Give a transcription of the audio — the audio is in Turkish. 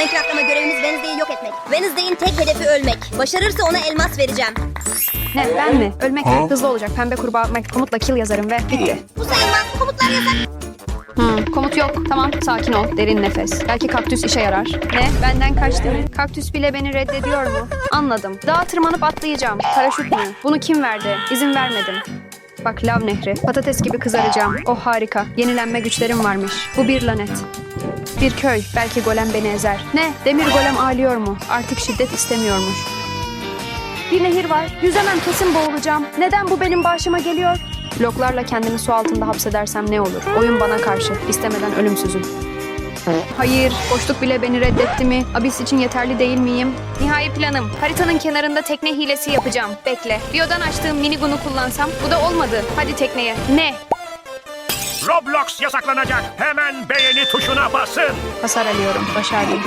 Minecraft ama görevimiz Wednesday'i yok etmek. Wednesday'in tek hedefi ölmek. Başarırsa ona elmas vereceğim. Ne ben mi? Ölmek mi? Hızlı olacak. Pembe kurbağa atmak. Komutla kill yazarım ve bitti. Bu sayılmaz. Komutlar yasak. Hmm, komut yok. Tamam sakin ol. Derin nefes. Belki kaktüs işe yarar. Ne? Benden kaçtı mı? Kaktüs bile beni reddediyor mu? Anladım. Dağa tırmanıp atlayacağım. Paraşüt mü? Bunu kim verdi? İzin vermedim. Bak lav nehri. Patates gibi kızaracağım. Oh harika. Yenilenme güçlerim varmış. Bu bir lanet. Bir köy. Belki golem beni ezer. Ne? Demir golem ağlıyor mu? Artık şiddet istemiyormuş. Bir nehir var. Yüzemem kesin boğulacağım. Neden bu benim başıma geliyor? Bloklarla kendimi su altında hapsedersem ne olur? Oyun bana karşı. İstemeden ölümsüzüm. Hayır, boşluk bile beni reddetti mi? Abis için yeterli değil miyim? Nihai planım. Haritanın kenarında tekne hilesi yapacağım. Bekle. Bio'dan açtığım minigunu kullansam. Bu da olmadı. Hadi tekneye. Ne? Roblox yasaklanacak. Hemen beğeni tuşuna basın. Hasar alıyorum. Başardım.